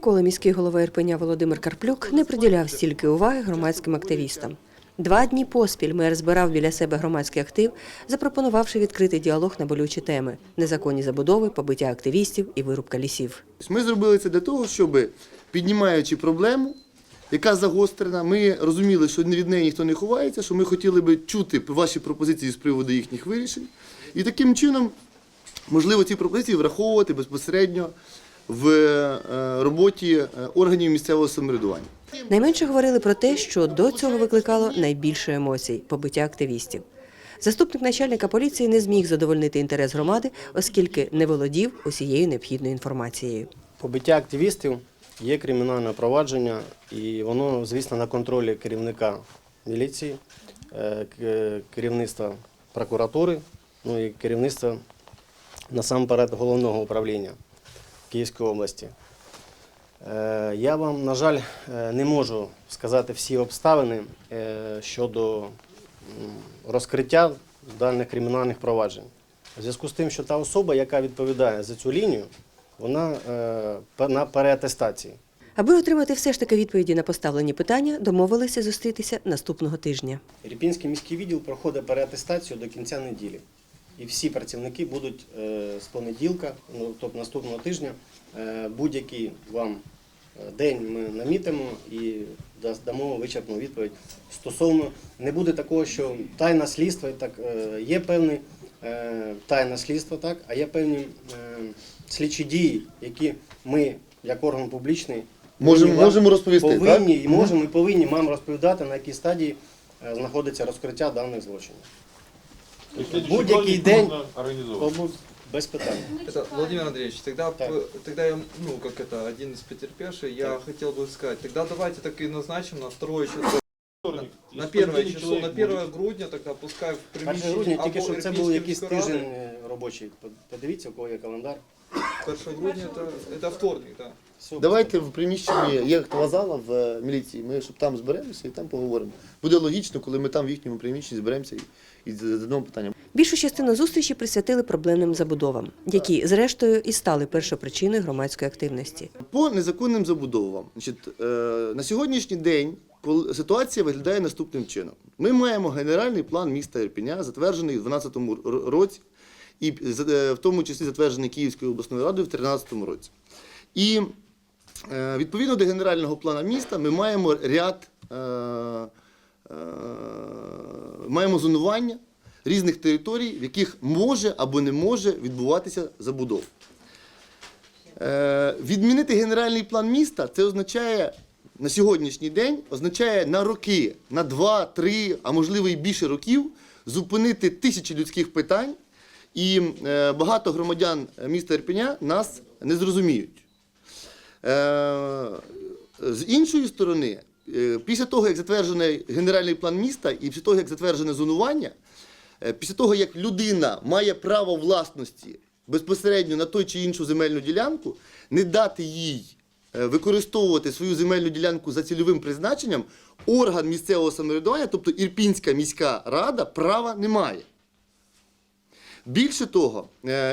Ніколи міський голова Ірпеня Володимир Карплюк не приділяв стільки уваги громадським активістам. Два дні поспіль мер збирав біля себе громадський актив, запропонувавши відкрити діалог на болючі теми незаконні забудови, побиття активістів і вирубка лісів. Ми зробили це для того, щоб піднімаючи проблему, яка загострена, ми розуміли, що від неї ніхто не ховається, що ми хотіли би чути ваші пропозиції з приводу їхніх вирішень. І таким чином, можливо, ці пропозиції враховувати безпосередньо в е, роботі е, органів місцевого самоврядування. Найменше говорили про те, що до цього викликало найбільше емоцій побиття активістів. Заступник начальника поліції не зміг задовольнити інтерес громади, оскільки не володів усією необхідною інформацією. Побиття активістів є кримінальне провадження, і воно, звісно, на контролі керівника міліції, е, керівництва прокуратури, ну і керівництва насамперед головного управління Київської області. Е, Я вам, на жаль, е, не можу сказати всі обставини е, щодо розкриття даних кримінальних проваджень. У зв'язку з тим, що та особа, яка відповідає за цю лінію, вона на переатестації. Аби отримати все ж таки відповіді на поставлені питання, домовилися зустрітися наступного тижня. Ірпінський міський відділ проходить переатестацію до кінця неділі. І всі працівники будуть е, з понеділка, ну, тобто наступного тижня, е, будь-який вам е, день ми намітимо і дамо вичерпну відповідь. Стосовно не буде такого, що тайна слідства, так, є певне е, тайна слідства, так, а є певні слідчі дії, які ми, як орган публічний, Можемо- можемо розповісти, повинні, так? і можемо і повинні вам розповідати, на якій стадії знаходиться розкриття даних злочинів. То есть следующий Будь-який вторник день можно организовать. Обу- без питань. Это, Владимир Андреевич, тогда, Так. п- тогда я, ну, как это, один из потерпевших, я хотел бы сказать, тогда давайте так и назначим на второе число, Вторник. на Из первое понедельника число, на человек 1 будет. грудня, тогда пускай в 1 приміщенні грудня, тільки або щоб це був Ірпінської якийсь міської ради. тиждень е, робочий. Подивіться, у кого є календар. 1 грудня это, это вторник, да. Все, Давайте в приміщенні є актова зала в е, міліції. Ми щоб там зберемося і там поговоримо. Буде логічно, коли ми там в їхньому приміщенні зберемося і, і задамо питання. Більшу частину зустрічі присвятили проблемним забудовам, які, зрештою, і стали першопричиною громадської активності. По незаконним забудовам. Значить, е, на сьогоднішній день коли- ситуація виглядає наступним чином. Ми маємо генеральний план міста Ірпеня, затверджений у 2012 році, і е, в тому числі затверджений Київською обласною радою в 2013 році. І відповідно до генерального плану міста ми маємо ряд е, е, маємо зонування різних територій, в яких може або не може відбуватися забудова. Е, Відмінити генеральний план міста це означає на сьогоднішній день, означає на роки, на 2, 3, а можливо і більше років зупинити тисячі людських питань, і е, багато громадян міста Ірпеня нас не зрозуміють. Е, З іншої сторони, е, після того, як затверджений генеральний план міста, і після того, як затверджене зонування, е, після того, як людина має право власності безпосередньо на той чи іншу земельну ділянку, не дати їй використовувати свою земельну ділянку за цільовим призначенням, орган місцевого самоврядування, тобто Ірпінська міська рада, права не має. Більше того,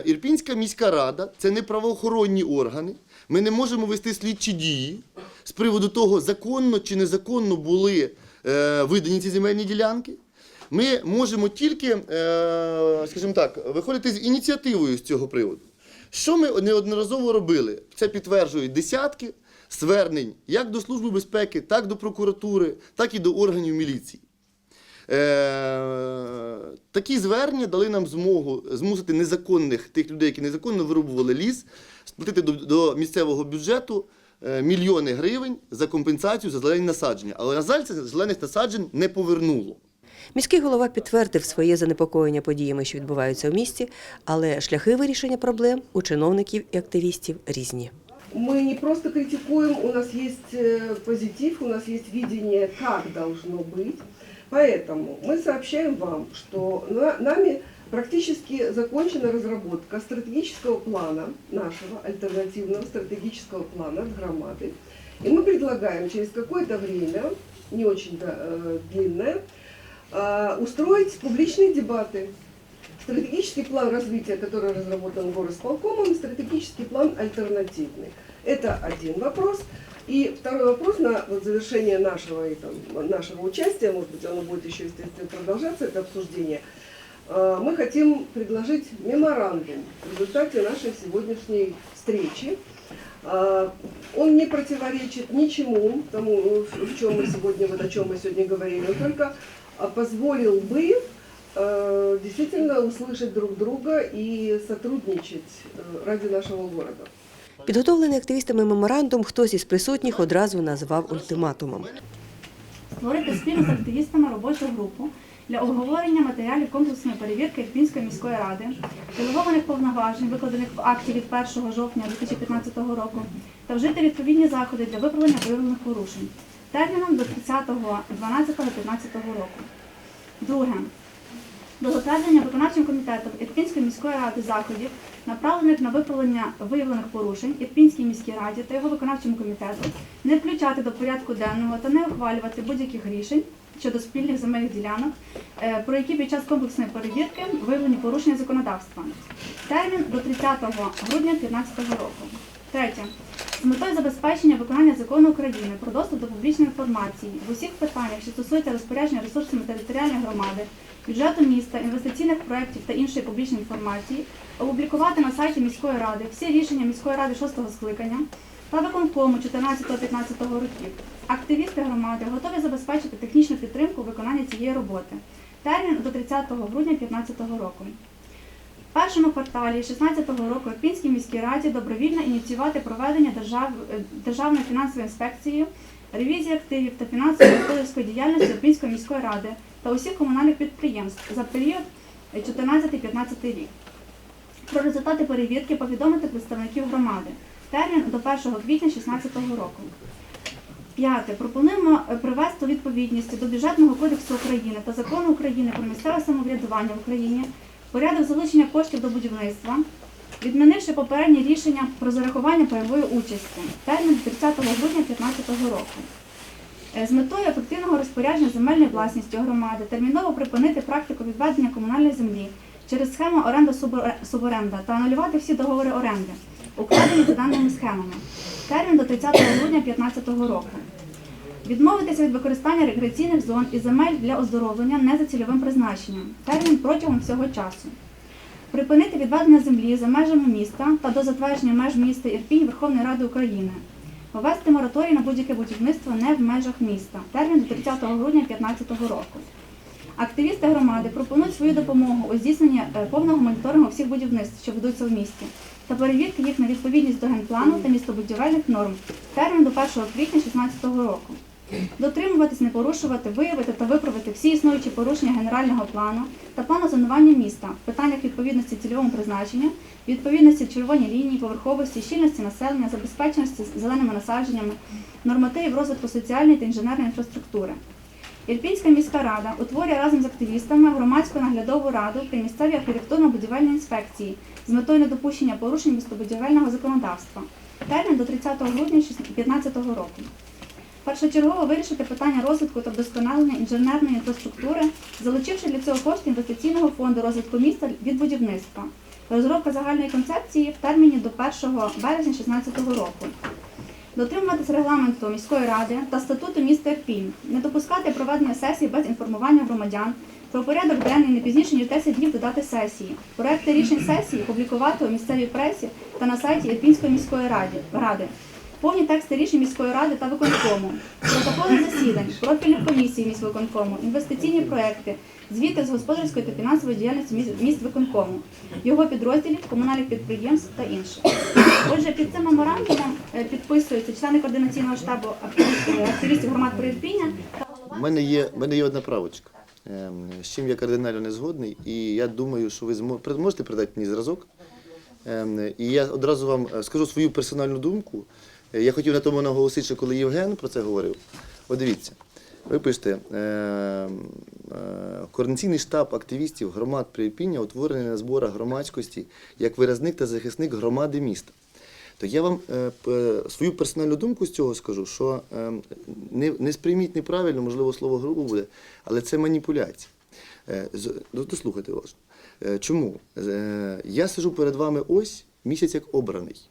Ірпінська міська рада це не правоохоронні органи. Ми не можемо вести слідчі дії з приводу того, законно чи незаконно були е, видані ці земельні ділянки. Ми можемо тільки, е, скажімо так, виходити з ініціативою з цього приводу. Що ми неодноразово робили? Це підтверджують десятки звернень як до Служби безпеки, так до прокуратури, так і до органів міліції. Е, такі звернення дали нам змогу змусити незаконних тих людей, які незаконно вирубували ліс, сплатити до, до місцевого бюджету е, мільйони гривень за компенсацію за зелені насадження. Але, на жаль, це зелених насаджень не повернуло. Міський голова підтвердив своє занепокоєння подіями, що відбуваються в місті, але шляхи вирішення проблем у чиновників і активістів різні. Мы не просто критикуем, у нас есть э, позитив, у нас есть видение, как должно быть. Поэтому мы сообщаем вам, что на- нами практически закончена разработка стратегического плана, нашего альтернативного стратегического плана от громады. И мы предлагаем через какое-то время, не очень э, длинное, э, устроить публичные дебаты Стратегический план развития, который разработан горосполкомом, стратегический план альтернативный. Это один вопрос. И второй вопрос на вот завершение нашего, и там, нашего участия, может быть, оно будет еще, естественно, продолжаться, это обсуждение. Э, Мы хотим предложить меморандум в результате нашей сегодняшней встречи. Э, Он не противоречит ничему тому, в чем мы сегодня, вот о чем мы сегодня говорили, он только а, позволил бы э, действительно услышать друг друга и сотрудничать э, ради нашего города. Підготовлений активістами меморандум хтось із присутніх одразу назвав ультиматумом. створити спільно з активістами робочу групу для обговорення матеріалів комплексної перевірки Ірпінської міської ради, делегованих повноважень, викладених в акті від 1 жовтня 2015 року, та вжити відповідні заходи для виправлення виявлених порушень терміном до 30.12.15 року. Друге. До затвердження виконавчим комітетом Ірпінської міської ради заходів, направлених на виправлення виявлених порушень Ірпінській міській раді та його виконавчому комітету, не включати до порядку денного та не ухвалювати будь-яких рішень щодо спільних земельних ділянок, е, про які під час комплексної перевірки виявлені порушення законодавства. Термін до 30 грудня 2015 року. Третє. З метою забезпечення виконання закону України про доступ до публічної інформації в усіх питаннях, що стосуються розпорядження ресурсами територіальної громади, бюджету міста, інвестиційних проєктів та іншої публічної інформації, опублікувати на сайті міської ради всі рішення міської ради 6 скликання та виконкому 14-15 років. Активісти громади готові забезпечити технічну підтримку виконання цієї роботи. Термін до 30 грудня 2015 року. В першому кварталі 2016 року Ірпінській міській раді добровільно ініціювати проведення держав... державної фінансової інспекції, ревізії активів та фінансово-господарської діяльності Ірпінської міської ради та усіх комунальних підприємств за період е, 14-15 рік. Про результати перевірки повідомити представників громади. Термін до 1 квітня 2016 року. П'яте. Пропонуємо е, привести у відповідність до бюджетного кодексу України та закону України про місцеве самоврядування в Україні порядок залучення коштів до будівництва, відмінивши попереднє рішення про зарахування пайової участі. Термін 30 грудня 2015 року. Е, З метою ефективного розпорядження земельною власністю громади терміново припинити практику відведення комунальної землі через схему оренда-суборенда та анулювати всі договори оренди, укладені за даними схемами. Термін до 30 грудня 2015 року. Відмовитися від використання рекреаційних зон і земель для оздоровлення не за цільовим призначенням. Термін протягом всього часу. Припинити відведення землі за межами міста та до затвердження меж міста Ірпінь Верховної Ради України. Ввести мораторій на будь-яке будівництво не в межах міста. Термін до 30 грудня 2015 року. Активісти громади пропонують свою допомогу у здійсненні е, повного моніторингу всіх будівництв, що ведуться в місті, та перевірки їх на відповідність до генплану та містобудівельних норм. Термін до 1 квітня 2016 року. Дотримуватись, не порушувати, виявити та виправити всі існуючі порушення генерального плану та плану зонування міста в питаннях відповідності цільовому призначенню, відповідності червоній лінії, поверховості, щільності населення, забезпеченості зеленими насадженнями, нормативів розвитку соціальної та інженерної інфраструктури. Ірпінська міська рада утворює разом з активістами громадську наглядову раду при місцевій архітектурно-будівельній інспекції з метою недопущення порушень містобудівельного законодавства. Термін до 30 грудня 2015 року. Першочергово вирішити питання розвитку та вдосконалення інженерної інфраструктури, залучивши для цього кошти інвестиційного фонду розвитку міста від будівництва. Розробка загальної концепції в терміні до 1 березня 2016 року. Дотримуватись регламенту міської ради та статуту міста Ірпінь, не допускати проведення сесії без інформування громадян, про порядок денний не пізніше ніж 10 днів додати сесії, проекти рішень сесії публікувати у місцевій пресі та на сайті Ірпінської міської ради, ради. Повні тексти рішень міської ради та виконкому, протоколи засідань, профільних комісій міськвиконкому, інвестиційні проекти, звіти з господарської та фінансової діяльності міст- виконкому, його підрозділів, комунальних підприємств та інше. Отже, під цим меморандумом е, підписуються члени координаційного штабу активістів- активістів громад Прирпіння та голова У мене є, мене є одна правочка, ем, з чим я кардинально не згодний, і я думаю, що ви можете передати мені зразок. Ем, І я одразу вам е, скажу свою персональну думку. Е, Я хотів на тому наголосити, що коли Євген про це говорив. От дивіться, ви пишете, ем, е, координаційний штаб активістів громад Припіння утворений на зборах громадськості як виразник та захисник громади міста. То я вам е, свою персональну думку з цього скажу, що е, не, не сприйміть неправильно, можливо, слово грубо буде, але це маніпуляція. Е, ну, дослухайте. Е, чому? Е, я сижу перед вами ось місяць як обраний.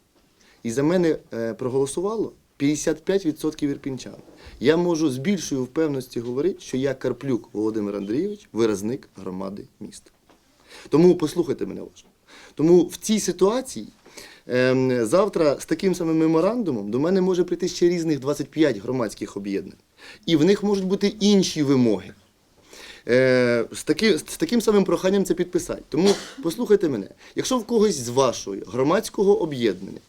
І за мене е, проголосувало 55% ірпінчан. Я можу з більшою впевненістю говорити, що я Карплюк Володимир Андрійович, виразник громади міста. Тому послухайте мене уважно. Тому в цій ситуації ем, завтра з таким самим меморандумом до мене може прийти ще різних 25 громадських об'єднань. І в них можуть бути інші вимоги. Е, з, таки, з таким самим проханням це підписати. Тому послухайте мене, якщо в когось з вашого громадського об'єднання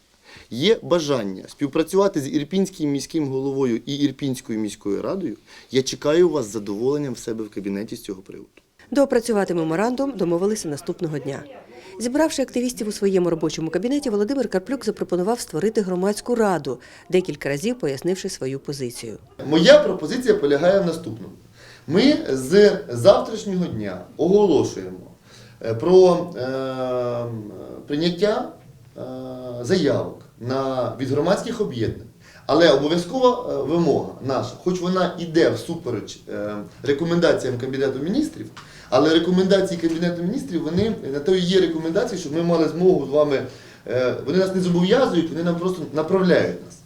є бажання співпрацювати з Ірпінським міським головою і Ірпінською міською радою, я чекаю вас з задоволенням в себе в кабінеті з цього приводу. Доопрацювати меморандум домовилися наступного дня. Зібравши активістів у своєму робочому кабінеті, Володимир Карплюк запропонував створити громадську раду, декілька разів пояснивши свою позицію. Моя пропозиція полягає в наступному. Ми з завтрашнього дня оголошуємо е, про е, прийняття е, заявок на, від громадських об'єднань. Але обов'язкова е, вимога наша, хоч вона йде всупереч е, рекомендаціям Кабінету міністрів, але рекомендації Кабінету міністрів вони на то і є рекомендації, щоб ми мали змогу з вами. е, Вони нас не зобов'язують, вони нам просто направляють нас.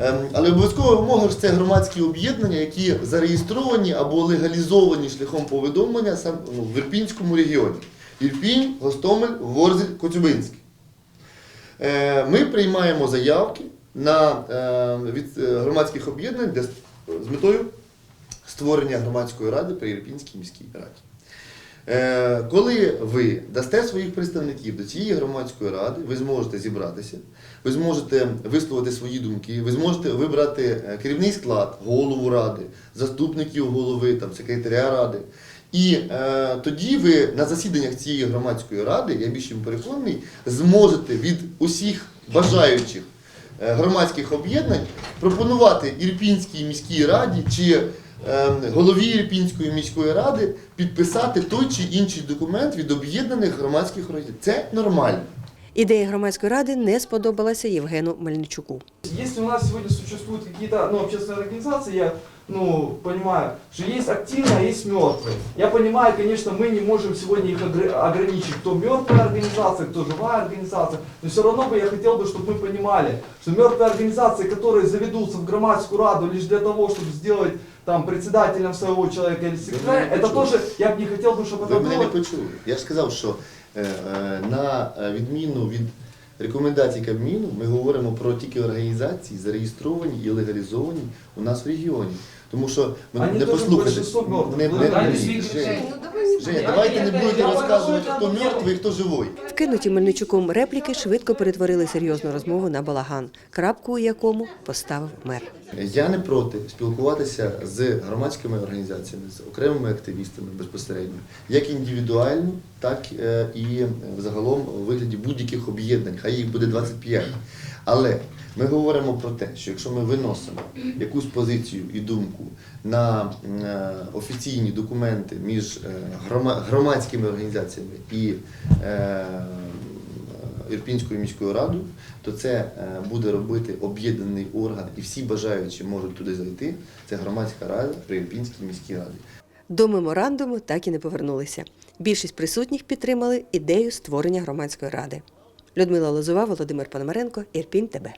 Ем, Але обов'язкова вимога це громадські об'єднання, які зареєстровані або легалізовані шляхом повідомлення сам ну, в Ірпінському регіоні. Ірпінь, Гостомель, Ворзель, Коцюбинський. Е, Ми приймаємо заявки на, е, від е, громадських об'єднань де, з метою створення громадської ради при Ірпінській міській раді. Коли ви дасте своїх представників до цієї громадської ради, ви зможете зібратися, ви зможете висловити свої думки, ви зможете вибрати керівний склад, голову ради, заступників голови, там, секретаря ради. І е, тоді ви на засіданнях цієї громадської ради, я більш чим переконаний, зможете від усіх бажаючих е, громадських об'єднань пропонувати Ірпінській міській раді чи е, голові Ірпінської міської ради підписати той чи інший документ від об'єднаних громадських організацій. Це нормально. Ідея громадської ради не сподобалася Євгену Мельничуку. Если у нас сегодня существуют какие-то ну, общественные организации, я ну, понимаю, что есть активные, а есть мертвые. Я понимаю, конечно, мы не можем сегодня их огр- ограничить, кто мертвая организация, кто живая организация, но все равно бы я хотел бы, чтобы мы понимали, что мертвые организации, которые заведутся в громадскую раду лишь для того, чтобы сделать там председателем своего человека или секретаря, не это почули. тоже, я бы не хотел бы, чтобы Ви это мене не было почули. Я ж сказав, що е, е, на е, відміну від рекомендацій Кабміну, ми говоримо про тільки організації, зареєстровані і легалізовані у нас в регіоні. Тому що Вони не мертвих. Не, не, дайте ні, свій Женя, давайте не будете розказувати, хто мертвий, хто живий. Вкинуті Мельничуком репліки швидко перетворили серйозну розмову на балаган, крапку у якому поставив мер. Я не проти спілкуватися з громадськими організаціями, з окремими активістами безпосередньо, як індивідуально, так е, і загалом у вигляді будь-яких об'єднань. Хай їх буде 25. Але ми говоримо про те, що якщо ми виносимо якусь позицію і думку на е, офіційні документи між е, громадськими організаціями і е, Ірпінською міською радою, то це буде робити об'єднаний орган, і всі бажаючі можуть туди зайти. Це громадська рада при Ірпінській міській раді. До меморандуму так і не повернулися. Більшість присутніх підтримали ідею створення громадської ради. Людмила Лозова, Володимир Пономаренко, Ірпінь ТБ.